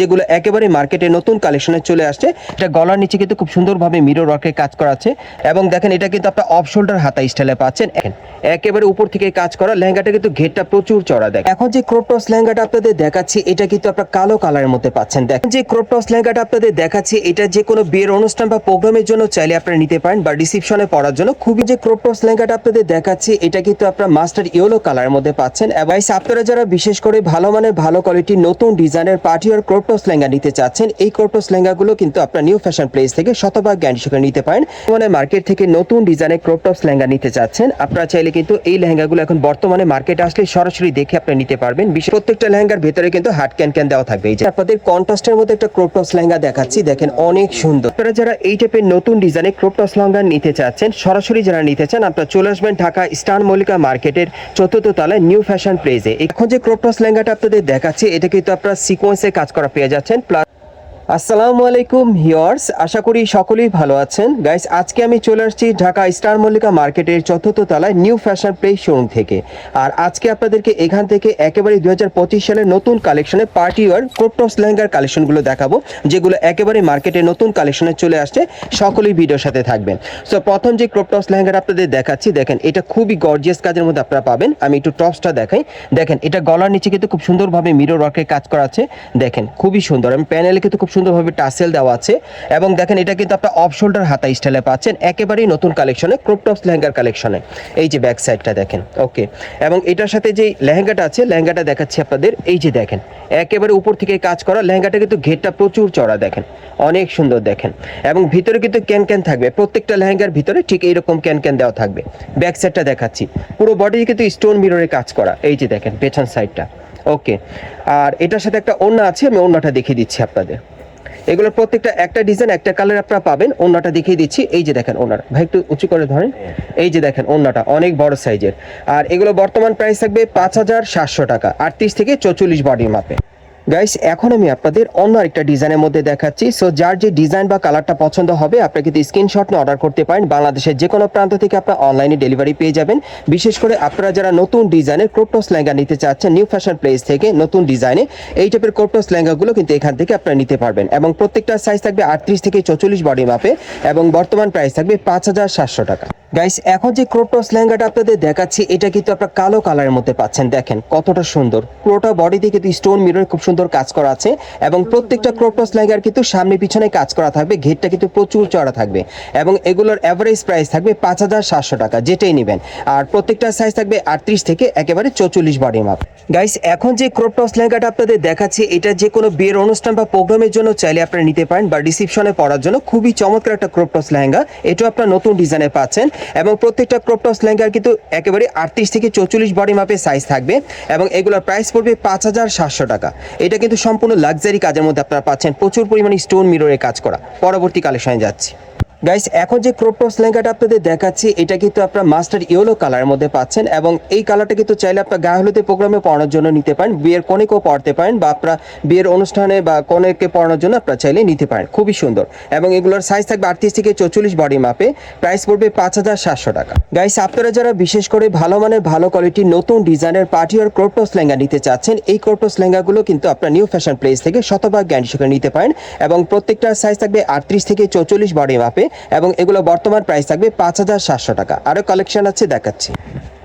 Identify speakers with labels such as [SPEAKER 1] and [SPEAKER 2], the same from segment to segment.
[SPEAKER 1] যেগুলো একেবারে মার্কেটে নতুন কালেকশনে চলে আসছে, এটা গলার নিচে কিন্তু খুব সুন্দরভাবে মিরর ওয়ার্কের কাজ করা আছে। এবং দেখেন এটা কিন্তু আপনার অফ শোল্ডার হাতা স্টাইলে পাচ্ছেন। একেবারে উপর থেকে কাজ করা, লেহেঙ্গাটা কিন্তু ঘেরটা প্রচুর চড়া দেখ এখন যে ক্রোপটস লেহেঙ্গাটা আপনাদের দেখাচ্ছি, এটা কিন্তু আপনার কালো কালারের মধ্যে পাচ্ছেন। দেখেন, যে ক্রোপটস লেহেঙ্গাটা আপনাদের দেখাচ্ছি, এটা যে কোনো বিয়ের অনুষ্ঠান বা প্রোগ্রামের জন্য চাইলে আপনারা নিতে পারেন বা রিসিপশনে পড়ার জন্য। খুবই যে ক্রোপটস লেহেঙ্গাটা আপনাদের দেখাচ্ছি, এটা কিন্তু আপনার মাস্টার ইয়েলো কালারের মধ্যে পাচ্ছেন। এবং আপনারা যারা বিশেষ করে ভালো মানের, ভালো কোয়ালিটির নতুন ডিজাইনের পার্টি আর ক্রোপটস লেহেঙ্গা নিতে চাচ্ছেন, এই ক্রোপটস লেহেঙ্গাগুলো কিন্তু আপনার নিউ ফ্যাশন প্লেস থেকে শতভাগ গ্যারান্টি সহকারে নিতে পারেন। মানে মার্কেট থেকে নতুন ডিজাইনের ক্রোপটপস লেহেঙ্গা নিতে চাচ্ছেন। আপনারা চাইলে কিন্তু এই লেহেঙ্গাগুলো এখন বর্তমানে মার্কেটে আসলে সরাসরি দেখে আপনি নিতে পারবেন। বিশেষ প্রত্যেকটা লেহেঙ্গার ভেতরে কিন্তু হাট ক্যান ক্যান দেওয়া থাকবে। এই যে আপনাদের কন্ট্রাস্টের মধ্যে একটা ক্রোপটপস লেহেঙ্গা দেখাচ্ছি, দেখেন অনেক সুন্দর। আপনারা যারা এই টাইপের নতুন ডিজাইনের ক্রোপটপস লেহেঙ্গা নিতে চাচ্ছেন, সরাসরি যারা নিতে চান, আপনারা চলে আসবেন ঢাকা স্টার মল্লিকা মার্কেটের চতুর্থ তলায় নিউ ফ্যাশন প্লেসে এখন যে ক্রোপটপস লেহেঙ্গাটা আপনাদের দেখাচ্ছি, এটা কিন্তু আপনারা সিকোয়েন্সে কাজ করা পেয়ে যাচ্ছেন প্লাস আসসালামু আলাইকুম হিয়ার্স আশা করি সকলেই ভালো আছেন। গাইস, আজকে আমি চলে আসছি ঢাকা স্টার মল্লিকা মার্কেটের চতুর্থ তলায় নিউ ফ্যাশন প্লে শোরুম থেকে। আর আজকে আপনাদেরকে এখান থেকে একেবারে দুই সালের নতুন কালেকশনে পার্টি ওয়ার ক্রোপটপস লেহেঙ্গার কালেকশনগুলো দেখাবো, যেগুলো একেবারে মার্কেটে নতুন কালেকশনে চলে আসছে। সকলেই ভিডিওর সাথে থাকবেন। সো প্রথম যে ক্রোপটপস লেহেঙ্গাটা আপনাদের দেখাচ্ছি, দেখেন, এটা খুবই গর্জিয়াস কাজের মধ্যে আপনারা পাবেন। আমি একটু টপসটা দেখাই। দেখেন, এটা গলার নিচে কিন্তু খুব সুন্দরভাবে মিরর ওয়ার্কের কাজ করা আছে। দেখেন, খুবই সুন্দর। আমি প্যানেলে কিন্তু খুব সুন্দরভাবে টাসেল দেওয়া আছে। এবং দেখেন এটা কিন্তু আপনার অফ শোল্ডার হাতা স্টাইলে পাচ্ছেন। একেবারেই নতুন কালেকশনে, ক্রোপটপস লেহেঙ্গার কালেকশনে। এই যে ব্যাক সাইডটা দেখেন, ওকে। এবং এটার সাথে যে লেহেঙ্গাটা আছে, লেহেঙ্গাটা দেখাচ্ছি আপনাদের। এই যে দেখেন, একেবারে উপর থেকে কাজ করা লেহেঙ্গাটা কিন্তু ঘেরটা প্রচুর চড়া দেখেন। অনেক সুন্দর দেখেন। এবং ভিতরে কিন্তু ক্যান ক্যান থাকবে। প্রত্যেকটা লেহেঙ্গার ভিতরে ঠিক এইরকম ক্যান ক্যান দেওয়া থাকবে। ব্যাক সাইডটা দেখাচ্ছি। পুরো বডি কিন্তু স্টোন মিররে কাজ করা। এই যে দেখেন, পেছন সাইডটা। ওকে। আর এটার সাথে একটা ওড়না আছে, আমি ওড়নাটা দেখিয়ে দিচ্ছি আপনাদের। এগুলোর প্রত্যেকটা একটা ডিজাইন একটা কালার আপনারা পাবেন। ওড়নাটা দেখিয়ে দিচ্ছি। এই যে দেখেন ওনার ভাই, একটু উঁচু করে ধরেন। এই যে দেখেন ওড়নাটা, অনেক বড় সাইজের আর এগুলো বর্তমান প্রাইস থাকবে পাঁচ হাজার সাতশো টাকা। আটত্রিশ থেকে চৌচল্লিশ বডির মাপে। গাইস এখন আমি আপনাদের অন্য আরেকটা ডিজাইনের মধ্যে দেখাচ্ছি। সো যার যে ডিজাইন বা কালারটা পছন্দ হবে, আপনি কিন্তু স্ক্রিনশট নিয়ে অর্ডার করতে পারেন। বাংলাদেশের যে কোনো প্রান্ত থেকে আপনার অনলাইনে ডেলিভারি পেয়ে যাবেন। বিশেষ করে আপনারা যারা নতুন ডিজাইনের ক্রোপটস লেহেঙ্গা নিতে চাচ্ছেন নিউ ফ্যাশন প্লেস থেকে নতুন ডিজাইনে এই টাইপের ক্রোপটস লেহেঙ্গাগুলো কিন্তু এখান থেকে আপনারা নিতে পারবেন। এবং প্রত্যেকটা সাইজ থাকবে আটত্রিশ থেকে চৌচল্লিশ বডি মাপে এবং বর্তমান প্রাইস থাকবে পাঁচ হাজার সাতশো টাকা। গাইস এখন যে ক্রোপটস লেহেঙ্গাটা আপনাদের দেখাচ্ছি, এটা কিন্তু আপনার কালো কালারের মধ্যে পাচ্ছেন। দেখেন কতটা সুন্দর। পুরোটা বডিতে কিন্তু স্টোন মিরর খুব সুন্দর কাজ করা আছে এবং প্রত্যেকটা ক্রোপটস লেহেঙ্গার কিন্তু সামনে পিছনে কাজ করা থাকবে, ঘেরটা কিন্তু প্রচুর চড়া থাকবে এবং এগুলোর অ্যাভারেজ প্রাইস থাকবে পাঁচ হাজার সাতশো টাকা, যেটাই নেবেন। আর প্রত্যেকটা সাইজ থাকবে আটত্রিশ থেকে একেবারে চৌচল্লিশ বডি মাপ গাইস এখন যে ক্রোপটস লেহেঙ্গাটা আপনাদের দেখাচ্ছি, এটা যে কোনো বিয়ের অনুষ্ঠান বা প্রোগ্রামের জন্য চাইলে আপনারা নিতে পারেন বা রিসিপশনে পড়ার জন্য খুবই চমৎকার একটা ক্রোপটস লেহেঙ্গা, এটাও আপনার নতুন ডিজাইনে পাচ্ছেন এবং প্রত্যেকটা ক্রোপটস লেহেঙ্গার কিন্তু একেবারে আটত্রিশ থেকে চৌচল্লিশ বডি মাপের সাইজ থাকবে এবং এগুলোর প্রাইস পড়বে পাঁচ হাজার সাতশো টাকা। এটা কিন্তু সম্পূর্ণ লাক্সারি কাজের মধ্যে আপনারা পাচ্ছেন। প্রচুর পরিমাণে স্টোন মিররে কাজ করা। পরবর্তী কালেকশনে যাচ্ছি। গাইস এখন যে ক্রোপটস লেহেঙ্গাটা আপনাদের দেখাচ্ছি, এটা কিন্তু আপনার মাস্টার ইয়েলো কালারের মধ্যে পাচ্ছেন এবং এই কালারটা কিন্তু চাইলে আপনার গায়ে হলুদে প্রোগ্রামে পড়ানোর জন্য নিতে পারেন, বিয়ের কনেকেও পড়তে পারেন বা আপনার বিয়ের অনুষ্ঠানে বা কনেকে পড়ানোর জন্য আপনারা চাইলে নিতে পারেন। খুবই সুন্দর এবং এগুলোর সাইজ থাকবে আটত্রিশ থেকে চৌচল্লিশ বডি মাপে প্রাইস পড়বে পাঁচ হাজার সাতশো টাকা। গাইস আপনারা যারা বিশেষ করে ভালো মানের, ভালো কোয়ালিটির নতুন ডিজাইনের পার্টি আর ক্রোপটস লেহেঙ্গা নিতে চাচ্ছেন, এই ক্রোপটস লেহেঙ্গাগুলো কিন্তু আপনার নিউ ফ্যাশন প্লেস থেকে শতভাগ সহকারে নিতে পারেন এবং প্রত্যেকটার সাইজ থাকবে আটত্রিশ থেকে চৌচল্লিশ বডি মাপে এবং এগুলো বর্তমান প্রাইস থাকবে পাঁচ হাজার সাতশো টাকা। আরও কালেকশন আছে দেখাচ্ছি।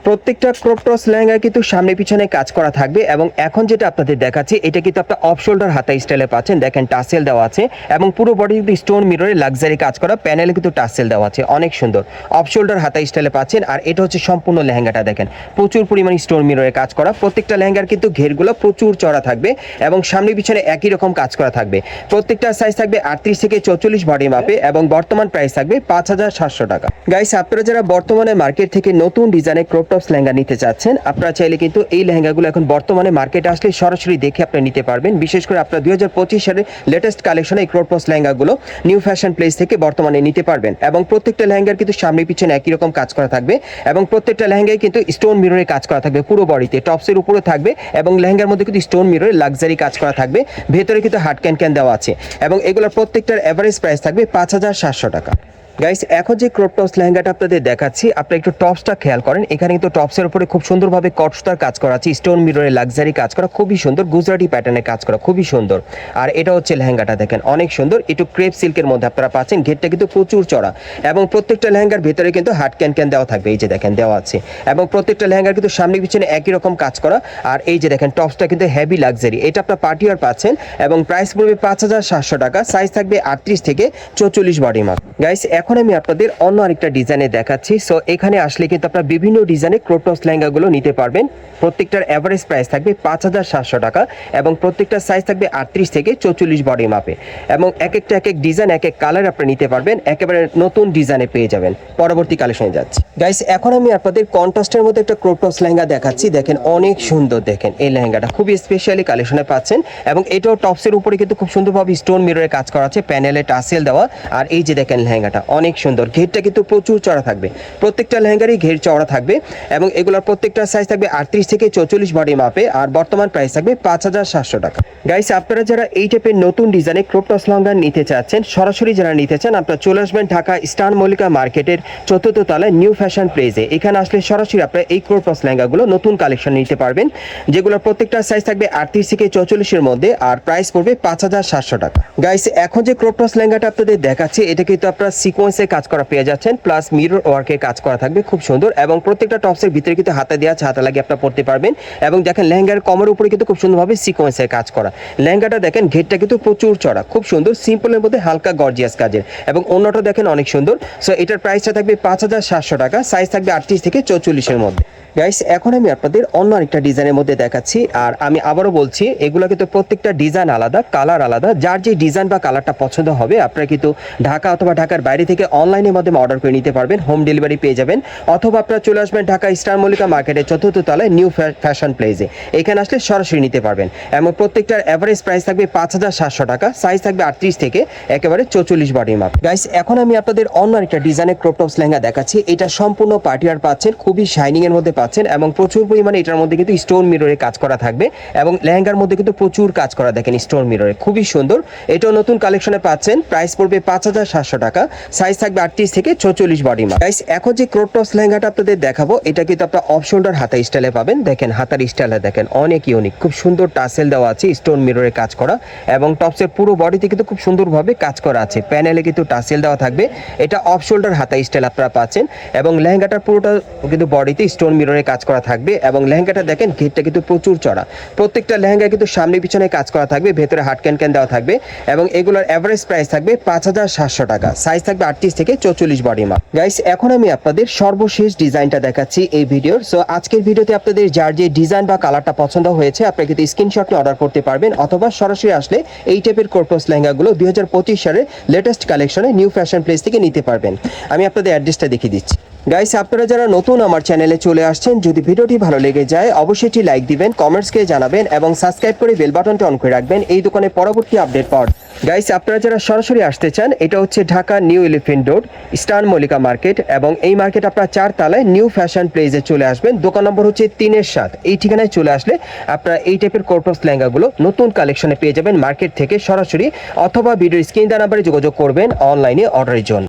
[SPEAKER 1] প্রত্যেকটা ক্রপটস লেহেঙ্গা কিন্তু সামনে পিছনে কাজ করা থাকবে এবং এখন যেটা আপনাদের দেখাচ্ছি, এটা কিন্তু আপনার অফ শোল্ডার হাতা স্টাইলে পাচ্ছেন। দেখেন টাসেল দেওয়া আছে এবং পুরো বডি কিন্তু স্টোন মিররে লাক্সারি কাজ করা প্যানেলে কিন্তু টাসেল দেওয়া আছে। অনেক সুন্দর। অফ শোল্ডার হাতা স্টাইলে পাচ্ছেন আর এটা হচ্ছে সম্পূর্ণ লেহেঙ্গাটা দেখেন। প্রচুর পরিমাণে স্টোন মিররে কাজ করা। প্রত্যেকটা লেহেঙ্গার কিন্তু ঘেরগুলো প্রচুর চড়া থাকবে এবং সামনে পিছনে একই রকম কাজ করা থাকবে। প্রত্যেকটা সাইজ থাকবে আটত্রিশ থেকে চৌচল্লিশ বডি মাপে এবং বর্তমান প্রাইস থাকবে পাঁচ হাজার সাতশো টাকা। গাইস আপনারা যারা বর্তমানে মার্কেট থেকে নতুন ডিজাইনের ক্রপটপস লেহেঙ্গা নিতে চাচ্ছেন, আপনারা চাইলে কিন্তু এই লেহেঙ্গাগুলো এখন বর্তমানে মার্কেটে আসলে সরাসরি দেখে আপনি নিতে পারবেন। বিশেষ করে আপনার দুই হাজার পঁচিশ সালের লেটেস্ট কালেকশনে এই ক্রপটপস লেহেঙ্গাগুলো নিউ ফ্যাশন প্লেস থেকে বর্তমানে নিতে পারবেন। এবং প্রত্যেকটা লেহেঙ্গার কিন্তু সামনে পিছনে একই রকম কাজ করা থাকবে এবং প্রত্যেকটা লেহেঙ্গায় কিন্তু স্টোন মিররে কাজ করা থাকবে পুরো বডিতে টপসের উপরে থাকবে এবং লেহেঙ্গার মধ্যে কিন্তু স্টোন মিররে লাক্সারি কাজ করা থাকবে। ভেতরে কিন্তু হাট ক্যান ক্যান দেওয়া আছে এবং এগুলোর প্রত্যেকটার অ্যাভারেজ প্রাইস থাকবে পাঁচ হাজার সাতশো টাকা। গাইস এখন যে ক্রপ টপস লেহেঙ্গাটা আপনাদের দেখাচ্ছি, আপনারা একটু টপসটা খেয়াল করেন। এখানে কিন্তু টপসের উপরে খুব সুন্দরভাবে কটসটার কাজ করা আছে স্টোন মিররের লাক্সারি কাজ করা, খুবই সুন্দর। গুজরাটি প্যাটার্নের কাজ করা, খুবই সুন্দর। আর এটা হচ্ছে লেহেঙ্গাটা দেখেন, অনেক সুন্দর। একটু ক্রেপ সিল্কের মধ্যে আপনারা পাচ্ছেন, ঘেরটা কিন্তু প্রচুর চড়া। এবং প্রত্যেকটা লেহেঙ্গার ভেতরে কিন্তু হাট ক্যান ক্যান দেওয়া থাকবে, এই যে দেখেন, দেওয়া আছে। এবং প্রত্যেকটা লেহেঙ্গার কিন্তু সামনে পিছনে একই রকম কাজ করা। আর এই যে দেখেন টপসটা কিন্তু হেভি লাক্সারি এটা আপনার পার্টি আর পাচ্ছেন এবং প্রাইস পড়বে পাঁচ হাজার সাতশো টাকা সাইজ থাকবে আটত্রিশ থেকে চৌচল্লিশ বডি মাপ। গাইস এখন আমি আপনাদের অন্য আরেকটা ডিজাইনে দেখাচ্ছি। সো এখানে আসলে কিন্তু আপনারা বিভিন্ন ডিজাইনে ক্রোটস লেহেঙ্গাগুলো নিতে পারবেন। প্রত্যেকটার অ্যাভারেজ প্রাইস থাকবে পাঁচ হাজার সাতশো টাকা এবং প্রত্যেকটা সাইজ থাকবে আটত্রিশ থেকে চৌচল্লিশ বডি মাপে এবং এক একটা, এক এক ডিজাইন এক এক কালার আপনি নিতে পারবেন। একেবারে নতুন ডিজাইনে পেয়ে যাবেন। পরবর্তী কালেকশনে যাচ্ছি। গাইস এখন আমি আপনাদের কন্ট্রাস্টের মধ্যে একটা ক্রোটস লেহেঙ্গা দেখাচ্ছি। দেখেন, অনেক সুন্দর দেখেন এই লেহেঙ্গাটা। খুবই স্পেশালি কালেকশনে পাচ্ছেন এবং এটাও টপসের উপরে কিন্তু খুব সুন্দরভাবে স্টোন মিররে কাজ করা আছে। প্যানেলে টাসেল দেওয়া। আর এই যে দেখেন লেহেঙ্গাটা অনেক সুন্দর। ঘেরটা কিন্তু প্রচুর চড়া থাকবে। প্রত্যেকটা লেহেঙ্গারই ঘের চড়া থাকবে এবং এগুলোর প্রত্যেকটা সাইজ থাকবে আটত্রিশ থেকে চৌচল্লিশ বডি মাপে আর বর্তমান প্রাইস থাকবে পাঁচ হাজার সাতশো টাকা। গাইস আপনারা যারা এই টাইপের নতুন ডিজাইনে ক্রোপটস লঙ্গা নিতে চাচ্ছেন, সরাসরি যারা নিতে চান, আপনারা চলে আসবেন ঢাকা স্টার মল্লিকা মার্কেটের চতুর্থ তলায় নিউ ফ্যাশন প্লেজে এখানে আসলে সরাসরি আপনারা এই ক্রোপটস লেহেঙ্গাগুলো নতুন কালেকশন নিতে পারবেন, যেগুলোর প্রত্যেকটা সাইজ থাকবে আটত্রিশ থেকে চৌচল্লিশের মধ্যে, আর প্রাইস পড়বে পাঁচ হাজার সাতশো টাকা। গাইস এখন যে ক্রোপটস লেহেঙ্গাটা আপনাদের দেখাচ্ছে, এটা কিন্তু আপনারা সিকোয়েন্সে কাজ করা পেয়ে যাচ্ছেন প্লাস মিরর ওয়ার্কে কাজ করা থাকবে, খুব সুন্দর। এবং প্রত্যেকটা টপসের ভিতরে কিন্তু হাতে দেওয়া আছে, হাতে লাগিয়ে আপনি পড়তে পারবেন। এবং দেখেন লেহেঙ্গার কমের উপরে কিন্তু খুব সুন্দরভাবে সিকোয়েন্সে কাজ করা। লেহেঙ্গাটা দেখেন, ঘেরটা কিন্তু প্রচুর চড়া, খুব সুন্দর সিম্পলের মধ্যে হালকা গর্জিয়াস কাজের। এবং অন্যটা দেখেন অনেক সুন্দর। সো এটার প্রাইসটা থাকবে পাঁচ হাজার সাতশো টাকা সাইজ থাকবে আটত্রিশ থেকে চৌচল্লিশের মধ্যে। গাইস এখন আমি আপনাদের অন্য আরেকটা ডিজাইনের মধ্যে দেখাচ্ছি, আর আমি আবারও বলছি, এগুলো কিন্তু প্রত্যেকটা ডিজাইন আলাদা কালার আলাদা। যার যে ডিজাইন বা কালারটা পছন্দ হবে, আপনারা কিন্তু ঢাকা অথবা ঢাকার বাইরে থেকে অনলাইনের মাধ্যমে অর্ডার করে নিতে পারবেন হোম ডেলিভারি পেয়ে যাবেন। অথবা আপনারা চলে আসবেন ঢাকা স্টার মল্লিকা মার্কেটের চতুর্থ তলায় নিউ ফ্যাশন প্লেসে এখানে আসলে সরাসরি নিতে পারবেন। এবং প্রত্যেকটার অ্যাভারেজ প্রাইস থাকবে পাঁচ হাজার সাতশো টাকা সাইজ থাকবে আটত্রিশ থেকে একেবারে চৌচল্লিশ বডি মাপ গাইস এখন আমি আপনাদের অন্য আরেকটা ডিজাইনের ক্রপটপস লেহেঙ্গা দেখাচ্ছি। এটা সম্পূর্ণ পার্টিয়ার পাচ্ছেন, খুবই শাইনিং এর মধ্যে পাচ্ছেন এবং প্রচুর পরিমাণে এটার মধ্যে কিন্তু স্টোন মিররে কাজ করা থাকবে এবং লেহেঙ্গার মধ্যে কিন্তু প্রচুর কাজ করা দেখেন স্টোন মিররে খুবই সুন্দর। এটাও নতুন কালেকশনে পাচ্ছেন। প্রাইস পড়বে পাঁচ হাজার সাতশো টাকা। সাইজ থাকবে আটত্রিশ থেকে চৌচল্লিশ বডি মাপ গাইস এখন যে ক্রপটপস লেহেঙ্গাটা আপনাদের দেখাবো, এটা কিন্তু আপনার অফ শোল্ডার হাতা স্টাইলে পাবেন। দেখেন হাতার স্টাইলে দেখেন, অনেক ইউনিক খুব সুন্দর টাসেল দেওয়া আছে স্টোন মিররে কাজ করা এবং টপসের পুরো বডিতে কিন্তু খুব সুন্দরভাবে কাজ করা আছে। প্যানেলে কিন্তু টাসেল দেওয়া থাকবে। এটা অফ শোল্ডার হাতা স্টাইল আপনারা পাচ্ছেন এবং লেহেঙ্গাটার পুরোটা কিন্তু বডিতে স্টোন মিররে কাজ করা থাকবে এবং লেহেঙ্গাটা দেখেন ঘেরটা কিন্তু প্রচুর চড়া। প্রত্যেকটা লেহেঙ্গা কিন্তু সামনে পিছনে কাজ করা থাকবে, ভেতরে হাট ক্যান ক্যান দেওয়া থাকবে এবং এগুলোর অ্যাভারেজ প্রাইস থাকবে পাঁচ হাজার সাতশো টাকা। সাইজ থাকবে আটত্রিশ থেকে চৌচল্লিশ বডি মাপ গাইস এখন আমি আপনাদের সর্বশেষ ডিজাইনটা দেখাচ্ছি এই ভিডিওর। সো আজকের ভিডিওতে আপনাদের যার যে ডিজাইন বা কালারটা পছন্দ হয়েছে আপনারা কিন্তু স্ক্রিনশট নিয়ে অর্ডার করতে পারবেন অথবা সরাসরি আসলে এই টাইপের কর্পোস লেহেঙ্গাগুলো দুই হাজার পঁচিশ সালের লেটেস্ট কালেকশনে নিউ ফ্যাশন প্লেস থেকে নিতে পারবেন। আমি আপনাদের অ্যাড্রেসটা দেখিয়ে দিচ্ছি। গাইস আপনারা যারা নতুন আমার চ্যানেলে চলে আসছেন, যদি ভিডিওটি ভালো লেগে যায়, অবশ্যই লাইক দিবেন কমেন্টসকে জানাবেন এবং সাবস্ক্রাইব করে বেল বাটনটা অন করে রাখবেন এই দোকানে পরবর্তী আপডেট পাওয়ার। গাইস আপনারা যারা সরাসরি আসতে চান, এটা হচ্ছে Dhaka New Elephant Road Star Mallika Market এবং এই মার্কেট আপনার চার তালায় নিউ ফ্যাশন প্লেসে চলে আসবেন। দোকান নম্বর হচ্ছে তিনের সাত। এই ঠিকানায় চলে আসলে আপনারা এই টাইপের কর্পোস লেহেঙ্গাগুলো নতুন কালেকশনে পেয়ে যাবেন মার্কেট থেকে সরাসরি অথবা ভিডিও স্ক্রিন দা নাম্বারে যোগাযোগ করবেন অনলাইনে অর্ডারের জন্য।